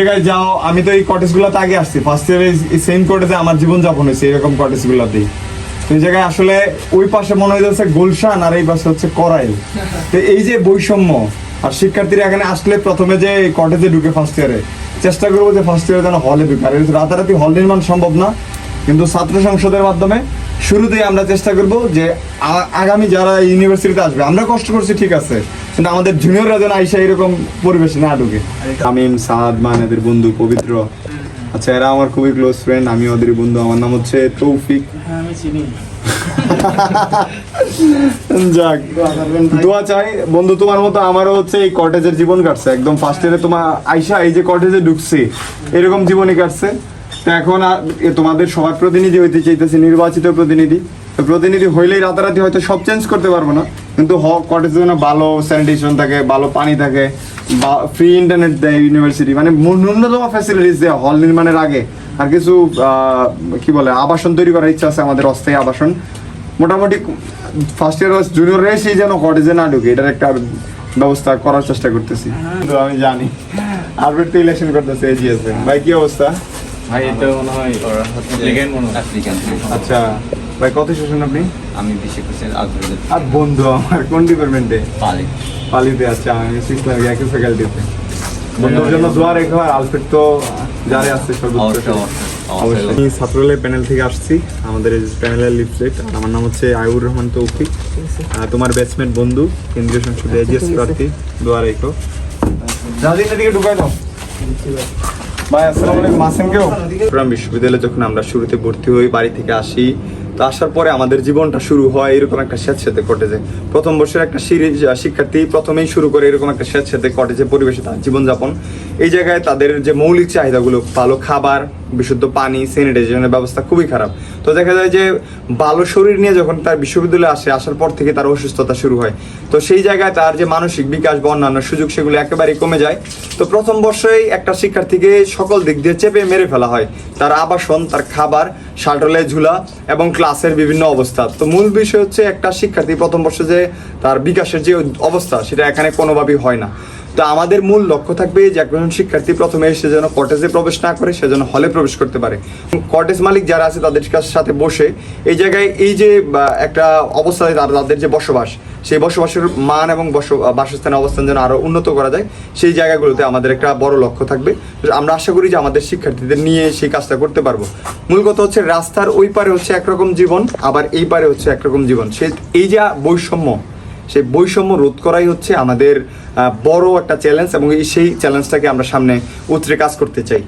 জায়গায় যাও, আমি তো এই কটেজ গুলোতে আগে আসছি। ফার্স্ট ইয়ারে সেম কটেজে আমার জীবন যাপন হয়েছে, এরকম কটেজ গুলোতেই। তো এই জায়গায় আসলে ওই পাশে মনে হইতেছে গুলশান আর এই পাশে হচ্ছে করাইল। তো এই যে বৈষম্য, আর শিক্ষার্থীরা এখানে আসলে প্রথমে যে কটেজে ঢুকে ফার্স্ট ইয়ারে চেষ্টা করব যে ফার্স্ট ইয়ারে যেন হলে ঢুকে। আর রাতারাতি হল নির্মাণ সম্ভব না, কিন্তু ছাত্র সংসদের মাধ্যমে শুরুতেই আমরা চেষ্টা করব যে আগামী যারা ইউনিভার্সিটিতে আসবে আমরা কষ্ট করছি ঠিক আছে কিন্তু আমাদের জুনিয়ররা যেন আইসা এরকম পরিবেশে না ঢুকে। তামিম সাদ মান এদের বন্ধু পবিত্র। আচ্ছা এরা আমার খুবই ক্লোজ ফ্রেন্ড আমি ওদের বন্ধু আমার নাম হচ্ছে তৌফিক। হ্যাঁ আমি যাক দোয়া চাই। বন্ধু তোমার মতো আমারও হচ্ছে এই কটেজের জীবন কাটছে একদম ফার্স্ট ইয়ারে তোমার আইসা এই যে কটেজে ঢুকছি এরকম জীবনই কাটছে। তো এখন আর তোমাদের সবার প্রতিনিধি হইতে চাইতেছি নির্বাচিত প্রতিনিধি। তো প্রতিনিধি হইলেই রাতারাতি হয়তো সব চেঞ্জ করতে পারব না। কিন্তু কটেজে যেন ভালো স্যানিটেশন থাকে ভালো পানি থাকে বা ফ্রি ইন্টারনেট দেয় ইউনিভার্সিটি মানে ন্যূনতম ফ্যাসিলিটিস দেয় হল নির্মাণের আগে। আর কিছু কি বলে আবাসন তৈরি করার ইচ্ছা আছে আমাদের অস্থায়ী আবাসন। মোটামুটি ফার্স্ট ইয়ার জুনিয়র সেই যেন কটেজে না ঢুকে এটার একটা ব্যবস্থা করার চেষ্টা করতেছি। তো আমি জানি তো ইলেকশন করতেছে এজিএস ভাই কি অবস্থা? ভাই এটা মনে হয় মনে হয়। আফ্রিকান আচ্ছা ভাই কত সেশন আপনি? আমি বেশি কোর্সের আগ্রহ আর বন্ধু আমার কোন ডিপার্টমেন্টে পালি। পালিতে আচ্ছা আমি সিক্স ইয়ার একই ফ্যাকাল্টিতে বন্ধুর জন্য দোয়া রেখো আর আলফ্রেড তো জানে আছে সর্বোচ্চ অবশ্যই আমি ছাত্রালয় প্যানেল থেকে আসছি আমাদের প্যানেলের লিফলেট আমার নাম হচ্ছে আয়ুর রহমান তৌফিক। তোমার ব্যাটসম্যান বন্ধু কেন্দ্রীয় সংসদে এজিএস প্রার্থী দোয়া রেখো। রাজীব এদিকে ঢুকাই দাও। ভাই, আসসালামু আলাইকুম। আছেন কেউ? চট্টগ্রাম বিশ্ববিদ্যালয়ে যখন আমরা শুরুতে ভর্তি হই, বাড়ি থেকে আসি, তো আসার পরে আমাদের জীবনটা শুরু হয় এরকম একটা স্বেচ্ছাতে কটেজে। প্রথম বর্ষের একটা শিক্ষার্থী প্রথমেই শুরু করে এরকম একটা স্বেচ্ছাতে কটেজে পরিবেশে তার জীবনযাপন। এই জায়গায় তাদের যে মৌলিক চাহিদাগুলো, ভালো খাবার, বিশুদ্ধ পানি, স্যানিটাইজেশনের ব্যবস্থা খুবই খারাপ। তো দেখা যায় যে ভালো শরীর নিয়ে যখন তার বিশ্ববিদ্যালয়ে আসে, আসার পর থেকে তার অসুস্থতা শুরু হয়। তো সেই জায়গায় তার যে মানসিক বিকাশ বা অন্যান্য সুযোগ, সেগুলো একেবারেই কমে যায়। তো প্রথম বর্ষেই একটা শিক্ষার্থীকে সকল দিক দিয়ে চেপে মেরে ফেলা হয়। তার আবাসন, তার খাবার, শাটলে ঝুলা এবং ক্লাসের বিভিন্ন অবস্থা। তো মূল বিষয় হচ্ছে একটা শিক্ষার্থী প্রথম বর্ষে যে তার বিকাশের যে অবস্থা, সেটা এখানে কোনোভাবেই হয় না। তো আমাদের মূল লক্ষ্য থাকবে যে একজন শিক্ষার্থী প্রথমে এসে যেন কটেজে প্রবেশ না করে, সে যেন হলে প্রবেশ করতে পারে। কটেজ মালিক যারা আছে তাদের সাথে বসে এই জায়গায় এই যে একটা অবস্থায় তাদের যে বসবাস, সেই বসবাসের মান এবং বস- বাসস্থানের অবস্থান যেন আরও উন্নত করা যায়, সেই জায়গাগুলোতে আমাদের একটা বড় লক্ষ্য থাকবে। আমরা আশা করি যে আমাদের শিক্ষার্থীদের নিয়ে সেই কাজটা করতে পারব। মূল কথা হচ্ছে রাস্তার ওই পারে হচ্ছে একরকম জীবন, আবার এই পারে হচ্ছে একরকম জীবন। সে, এই যে বৈষম্য সেই বৈষম্য রোধ করাই হচ্ছে আমাদের বড় একটা চ্যালেঞ্জ এবং সেই চ্যালেঞ্জটাকে আমরা সামনে উতরে কাজ করতে চাই।